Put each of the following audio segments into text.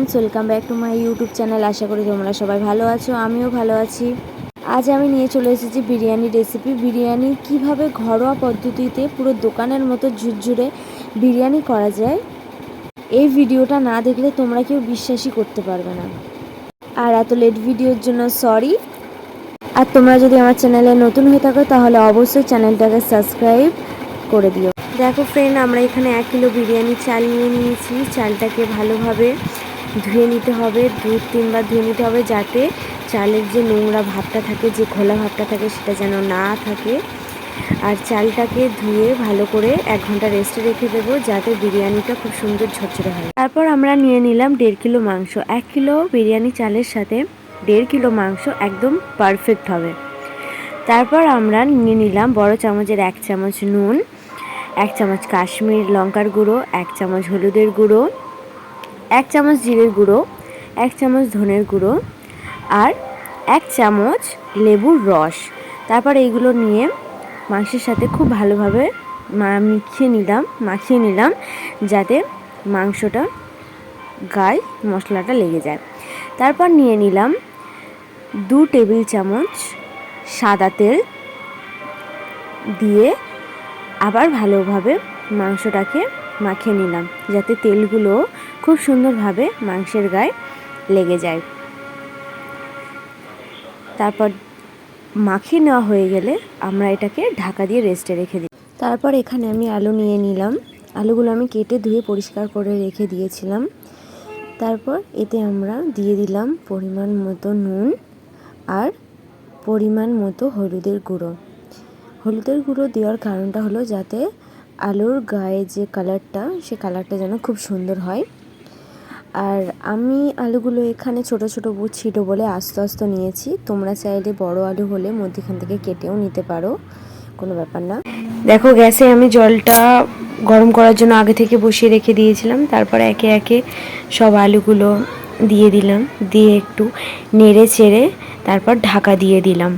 Friends welcome back to my YouTube channel আশা করি তোমরা সবাই ভালো আছো, আমিও ভালো আছি। আজ আমি নিয়ে চলে এসেছি বিরিয়ানি রেসিপি বিরিয়ানি কীভাবে ঘরোয়া পদ্ধতিতে পুরো দোকানের মতো ঝুরঝুরে বিরিয়ানি করা যায়, এই ভিডিওটা না দেখলে তোমরা কেউ বিশ্বাসই করতে পারবে না। আর এত লেট ভিডিওর জন্য সরি আর তোমরা যদি আমার চ্যানেলে নতুন হয়ে থাকো, তাহলে অবশ্যই চ্যানেলটাকে সাবস্ক্রাইব করে দিও। দেখো ফ্রেন্ড আমরা এখানে এক কিলো বিরিয়ানি চাল নিয়ে নিয়েছি। চালটাকে ভালোভাবে ধুয়ে নিতে হবে, দু, তিনবার ধুয়ে নিতে হবে যাতে চালের যে নোংরা ভাবটা থাকে, যে খোলা ভাবটা থাকে, সেটা যেন না থাকে। আর চালটাকে ধুয়ে ভালো করে এক ঘণ্টা রেস্টে রেখে দেবো, যাতে বিরিয়ানিটা খুব সুন্দর ঝরঝরে হয়। তারপর আমরা নিয়ে নিলাম দেড় কিলো মাংস। এক কিলো বিরিয়ানি চালের সাথে দেড় কিলো মাংস একদম পারফেক্ট হবে। তারপর আমরা নিয়ে নিলাম বড় চামচের এক চামচ নুন, এক চামচ কাশ্মীর লঙ্কার গুঁড়ো, এক চামচ হলুদের গুঁড়ো এক চামচ জিরের গুঁড়ো, এক চামচ ধনের গুঁড়ো আর এক চামচ লেবুর রস। তারপর এইগুলো নিয়ে মাংসের সাথে খুব ভালোভাবে মা- মিশিয়ে নিলাম, মাখিয়ে নিলাম যাতে মাংসটা গায়ে মশলাটা লেগে যায়। তারপর নিয়ে নিলাম দু টেবিল চামচ সাদা তেল দিয়ে আবার ভালোভাবে মাংসটাকে মাখিয়ে নিলাম যাতে তেলগুলো খুব সুন্দরভাবে মাংসের গায়ে লেগে যায়। তারপর মাখিয়ে নেওয়া হয়ে গেলে আমরা এটাকে ঢাকা দিয়ে রেস্টে রেখে দিই। তারপর এখানে আমি আলু নিয়ে নিলাম। আলুগুলো আমি কেটে ধুয়ে পরিষ্কার করে রেখে দিয়েছিলাম। তারপর এতে আমরা দিয়ে দিলাম পরিমাণ মতো নুন আর পরিমাণ মতো হলুদের গুঁড়ো। হলুদের গুঁড়ো দেওয়ার কারণটা হলো যাতে আলুর গায়ে যে কালারটা সে কালারটা যেন খুব সুন্দর হয়। আর আমি আলুগুলো এখানে ছোট ছোট ছিল বলে আস্তে আস্তে নিয়েছি। তোমরা চাইলে বড় আলু হলে মধ্যেখান থেকে কেটেও নিতে পারো, কোনো ব্যাপার না। দেখো, গ্যাসে আমি জলটা গরম করার জন্য আগে থেকে বসিয়ে রেখে দিয়েছিলাম, তারপর একে একে সব আলুগুলো দিয়ে দিলাম, দিয়ে একটু নেড়ে চেড়ে তারপর ঢাকা দিয়ে দিলাম।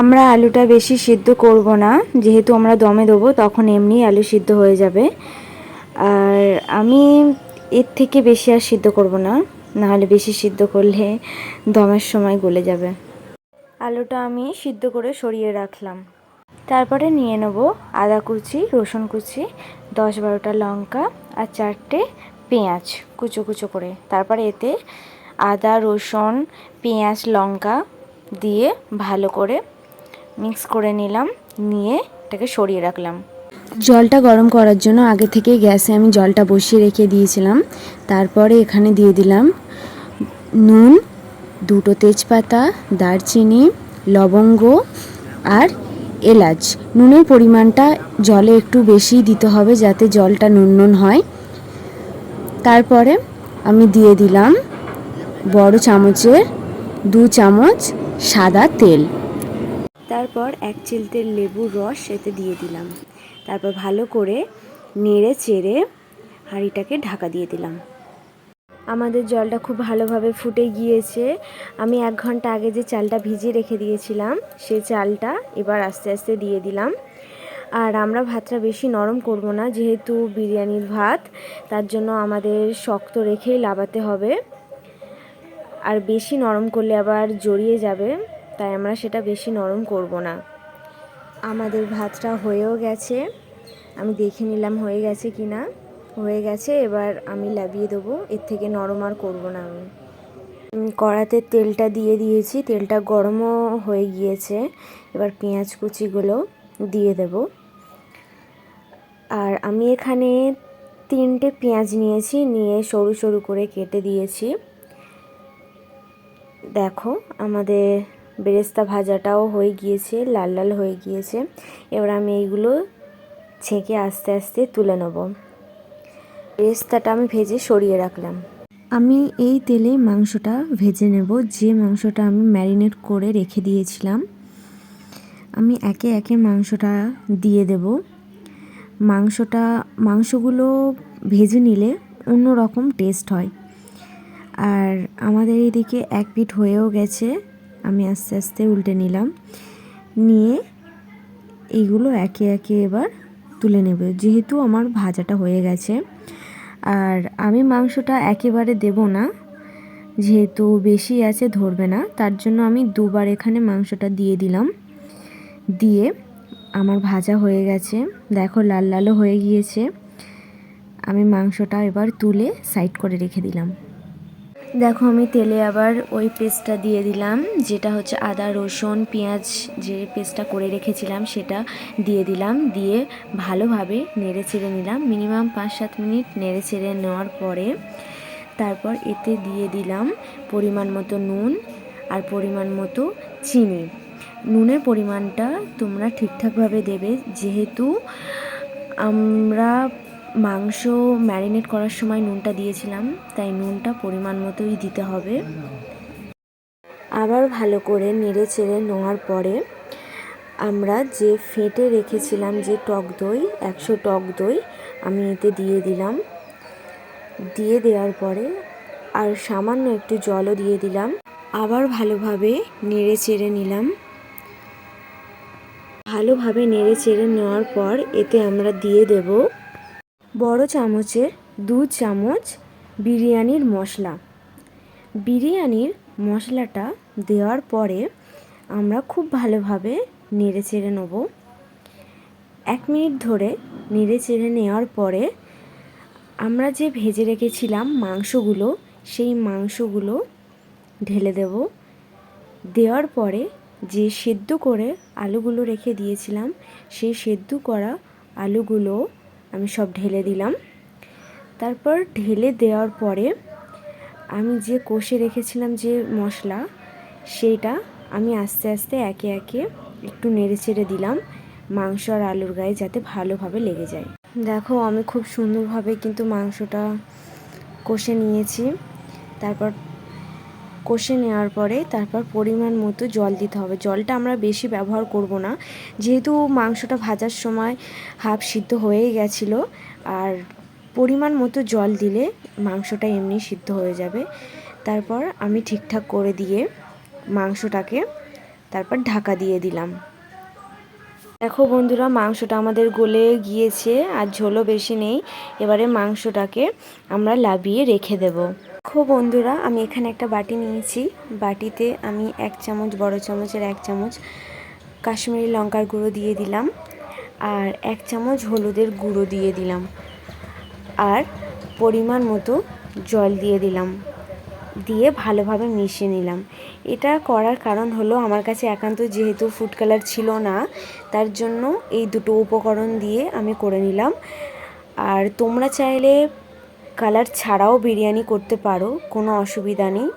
আমরা আলুটা বেশি সিদ্ধ করব না, যেহেতু আমরা দমে দেবো, তখন এমনি আলু সিদ্ধ হয়ে যাবে। আর আমি এর থেকে বেশি আর সিদ্ধ করব না, নাহলে বেশি সিদ্ধ করলে দমের সময় গলে যাবে। আলুটা আমি সিদ্ধ করে সরিয়ে রাখলাম। তারপরে নিয়ে নেব আদা কুচি, রসুন কুচি, দশ বারোটা লঙ্কা আর চারটে পেঁয়াজ কুচো কুচো করে। তারপরে এতে আদা, রসুন, পেঁয়াজ, লঙ্কা দিয়ে ভালো করে মিক্স করে নিলাম, নিয়ে এটাকে সরিয়ে রাখলাম। জলটা গরম করার জন্য আগে থেকে গ্যাসে আমি জলটা বসিয়ে রেখে দিয়েছিলাম। তারপরে এখানে দিয়ে দিলাম নুন, দুটো তেজপাতা, দারচিনি, লবঙ্গ আর এলাচ। নুনের পরিমাণটা জলে একটু বেশি দিতে হবে যাতে জলটা নুন নুন হয়। তারপরে আমি দিয়ে দিলাম বড় চামচের দু চামচ সাদা তেল। তারপর এক চিলতে লেবুর রস এতে দিয়ে দিলাম। তারপর ভালো করে নেড়ে চেড়ে হাঁড়িটাকে ঢাকা দিয়ে দিলাম। আমাদের জলটা খুব ভালোভাবে ফুটে গিয়েছে। আমি এক ঘণ্টা আগে যে চালটা ভিজিয়ে রেখে দিয়েছিলাম, সেই চালটা এবার আস্তে আস্তে দিয়ে দিলাম। আর আমরা ভাতটা বেশি নরম করব না, যেহেতু বিরিয়ানির ভাত, তার জন্য আমাদের শক্ত রেখেই লাবাতে হবে। আর বেশি নরম করলে আবার জড়িয়ে যাবে, তাই আমরা সেটা বেশি নরম করব না। আমাদের ভাতটা হয়েও গেছে। আমি দেখে নিলাম হয়ে গেছে কি না। হয়ে গেছে, এবার আমি লাবিয়ে দেবো। এর থেকে নরম আর করব না আমি। কড়াতে তেলটা দিয়ে দিয়েছি। তেলটা গরমও হয়ে গিয়েছে। এবার পেঁয়াজ কুচিগুলো দিয়ে দেব। আর আমি এখানে তিনটে পেঁয়াজ নিয়েছি, নিয়ে সরু সরু করে কেটে দিয়েছি। দেখো, আমাদের বেরেস্তা ভাজাটাও হয়ে গিয়েছে, লাল লাল হয়ে গিয়েছে। এবার আমি এইগুলো ছেঁকে আস্তে আস্তে তুলে নেব। বেরেস্তাটা আমি ভেজে সরিয়ে রাখলাম। আমি এই তেলে মাংসটা ভেজে নেব। যে মাংসটা আমি ম্যারিনেট করে রেখে দিয়েছিলাম, আমি একে একে মাংসটা দিয়ে দেব। মাংসটা, মাংসগুলো ভেজে নিলে অন্য রকম টেস্ট হয়। আর আমাদের এদিকে এক পিঠ হয়েও গেছে। আমি আস্তে আস্তে উল্টে নিলাম। নিয়ে এইগুলো একে একে এবার তুলে নেবে। যেহেতু আমার ভাজাটা হয়ে গেছে। আর আমি মাংসটা একেবারে দেব না। যেহেতু বেশি আছে, ধরবে না। তার জন্য আমি দুবার এখানে মাংসটা দিয়ে দিলাম। দিয়ে আমার ভাজা হয়ে গেছে। দেখো, লাল লালও হয়ে গিয়েছে। আমি মাংসটা এবার তুলে সাইড করে রেখে দিলাম। দেখো, আমি তেলে আবার ওই পেস্টটা দিয়ে দিলাম, যেটা হচ্ছে আদা, রসুন, পেঁয়াজ যে পেস্টটা করে রেখেছিলাম সেটা দিয়ে দিলাম, দিয়ে ভালোভাবে নেড়ে ছেড়ে নিলাম। মিনিমাম পাঁচ সাত মিনিট নেড়ে ছেড়ে নেওয়ার পরে তারপর এতে দিয়ে দিলাম পরিমাণ মতো নুন আর পরিমাণ মতো চিনি। নুনের পরিমাণটা তোমরা ঠিকঠাকভাবে দেবে, যেহেতু আমরা মাংস ম্যারিনেট করার সময় নুনটা দিয়েছিলাম, তাই নুনটা পরিমাণ মতোই দিতে হবে। আবার ভালো করে নেড়ে চেড়ে নেওয়ার পরে আমরা যে ফেটে রেখেছিলাম যে টক দই, একশো টক দই, আমি এতে দিয়ে দিলাম। দিয়ে দেওয়ার পরে আর সামান্য একটু জলও দিয়ে দিলাম। আবার ভালোভাবে নেড়ে চেড়ে নিলাম। ভালোভাবে নেড়ে চেড়ে নেওয়ার পর এতে আমরা দিয়ে দেব বড় চামচের দু চামচ বিরিয়ানির মশলা। বিরিয়ানির মশলাটা দেওয়ার পরে আমরা খুব ভালোভাবে নেড়ে চেড়ে নেব। এক মিনিট ধরে নেড়ে চেড়ে নেওয়ার পরে আমরা যে ভেজে রেখেছিলাম মাংসগুলো, সেই মাংসগুলো ঢেলে দেব। দেওয়ার পরে যে সেদ্ধ করে আলুগুলো রেখে দিয়েছিলাম, সেই সেদ্ধ করা আলুগুলো আমি সব ঢেলে দিলাম। তারপর ঢেলে দেওয়ার পরে আমি যে কষে রেখেছিলাম যে মশলা, সেইটা আমি আস্তে আস্তে একে একে একটু নেড়ে চেড়ে দিলাম মাংস আর আলুর গায়ে যাতে ভালোভাবে লেগে যায়। দেখো, আমি খুব সুন্দরভাবে কিন্তু মাংসটা কষে নিয়েছি। তারপর কষে নেওয়ার পরে তারপর পরিমাণ মতো জল দিতে হবে। জলটা আমরা বেশি ব্যবহার করব না। যেহেতু মাংসটা ভাজার সময় হাফ সিদ্ধ হয়েই গেছিল, আর পরিমাণ মতো জল দিলে মাংসটা এমনি সিদ্ধ হয়ে যাবে। তারপর আমি ঠিকঠাক করে দিয়ে মাংসটাকে তারপর ঢাকা দিয়ে দিলাম। দেখো বন্ধুরা, মাংসটা আমাদের গলে গিয়েছে, আর ঝোলও বেশি নেই। এবারে মাংসটাকে আমরা লাবিয়ে রেখে দেব। দেখো বন্ধুরা, আমি এখানে একটা বাটি নিয়েছি। বাটিতে আমি এক চামচ, বড় চামচের এক চামচ কাশ্মীরি লঙ্কার গুঁড়ো দিয়ে দিলাম আর এক চামচ হলুদের গুঁড়ো দিয়ে দিলাম আর পরিমাণ মতো জল দিয়ে দিলাম, দিয়ে ভালোভাবে মিশিয়ে নিলাম। এটা করার কারণ হলো আমার কাছে একান্ত যেহেতু ফুড কালার ছিল না, তার জন্য এই দুটো উপকরণ দিয়ে আমি করে নিলাম। আর তোমরা চাইলে কালার ছাড়াও বিরিয়ানি করতে পারো, কোনো অসুবিধা নেই।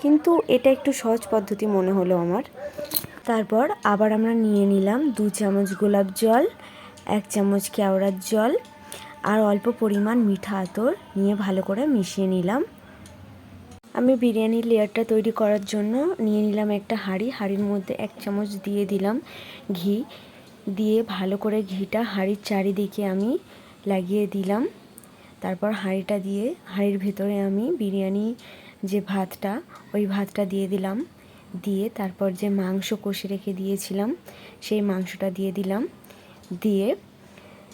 কিন্তু এটা একটু সহজ পদ্ধতি মনে হলো আমার। তারপর আবার আমরা নিয়ে নিলাম দু চামচ গোলাপ জল, এক চামচ কেওড়ার জল আর অল্প পরিমাণ মিঠা আতর নিয়ে ভালো করে মিশিয়ে নিলাম। আমি বিরিয়ানির লেয়ারটা তৈরি করার জন্য নিয়ে নিলাম একটা হাঁড়ি। হাঁড়ির মধ্যে এক চামচ দিয়ে দিলাম ঘি। দিয়ে ভালো করে ঘিটা হাঁড়ির চারিদিকে আমি লাগিয়ে দিলাম। তারপর হাঁড়িটা দিয়ে, হাঁড়ির ভেতরে আমি বিরিয়ানি যে ভাতটা, ওই ভাতটা দিয়ে দিলাম। দিয়ে তারপর যে মাংস কষে রেখে দিয়েছিলাম, সেই মাংসটা দিয়ে দিলাম। দিয়ে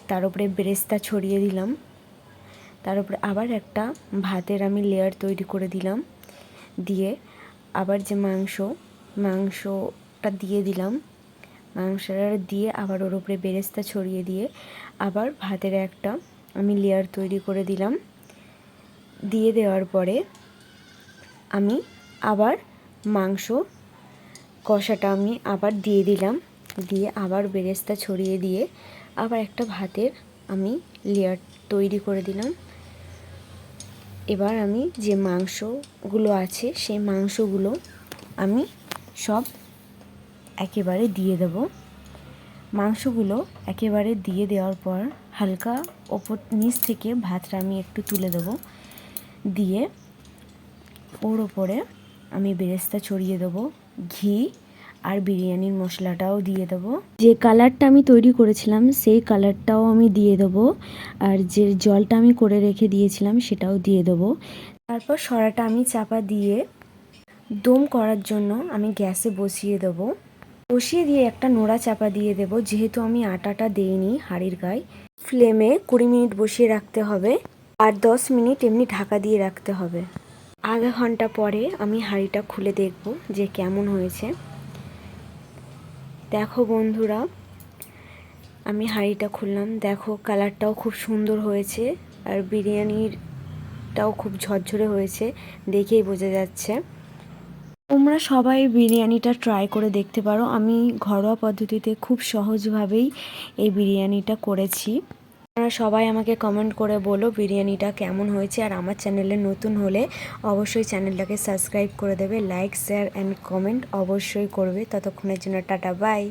তার উপরে বেরেস্তা ছড়িয়ে দিলাম। তার উপরে আবার একটা ভাতের আমি লেয়ার তৈরি করে দিলাম। দিয়ে আবার যে মাংস, মাংসটা দিয়ে দিলাম। মাংসটা দিয়ে আবার ওর উপরে বেরেস্তা ছড়িয়ে দিয়ে আবার ভাতের একটা আমি লেয়ার তৈরি করে দিলাম। দিয়ে দেওয়ার পরে আমি আবার মাংস কষাটা আমি আবার দিয়ে দিলাম। দিয়ে আবার বেরেস্তা ছড়িয়ে দিয়ে আবার একটা ভাতের আমি লেয়ার তৈরি করে দিলাম। এবার আমি যে মাংসগুলো আছে, সেই মাংসগুলো আমি সব একেবারে দিয়ে দেব। মাংসগুলো একেবারে দিয়ে দেওয়ার পর হালকা ওপর নিচ থেকে ভাতটা আমি একটু তুলে দেব। দিয়ে ওর ওপরে আমি বেরেস্তা ছড়িয়ে দেবো, ঘি আর বিরিয়ানির মশলাটাও দিয়ে দেবো। যে কালারটা আমি তৈরি করেছিলাম, সেই কালারটাও আমি দিয়ে দেবো আর যে জলটা আমি করে রেখে দিয়েছিলাম, সেটাও দিয়ে দেবো। তারপর সরাটা আমি চাপা দিয়ে দম করার জন্য আমি গ্যাসে বসিয়ে দেবো। বসিয়ে দিয়ে একটা নোড়া চাপা দিয়ে দেবো। যেহেতু আমি আটাটা দেইনি হাঁড়ির গায়ে, ফ্লেমে কুড়ি মিনিট বসিয়ে রাখতে হবে আর দশ মিনিট এমনি ঢাকা দিয়ে রাখতে হবে। আধা ঘণ্টা পরে আমি হাঁড়িটা খুলে দেখব যে কেমন হয়েছে। দেখো বন্ধুরা, আমি হাঁড়িটা খুললাম। দেখো কালারটাও খুব সুন্দর হয়েছে আর বিরিয়ানিরটাও খুব ঝরঝরে হয়েছে, দেখেই বোঝা যাচ্ছে। তোমরা সবাই বিরিয়ানিটা ট্রাই করে দেখতে পারো। আমি ঘরোয়া পদ্ধতিতে খুব সহজভাবেই এই বিরিয়ানিটা করেছি। তোমরা সবাই আমাকে কমেন্ট করে বলো বিরিয়ানিটা কেমন হয়েছে। আর আমার চ্যানেলে নতুন হলে অবশ্যই চ্যানেলটাকে সাবস্ক্রাইব করে দেবে। লাইক শেয়ার অ্যান্ড কমেন্ট অবশ্যই করবে। ততক্ষণের জন্য টাটা বাই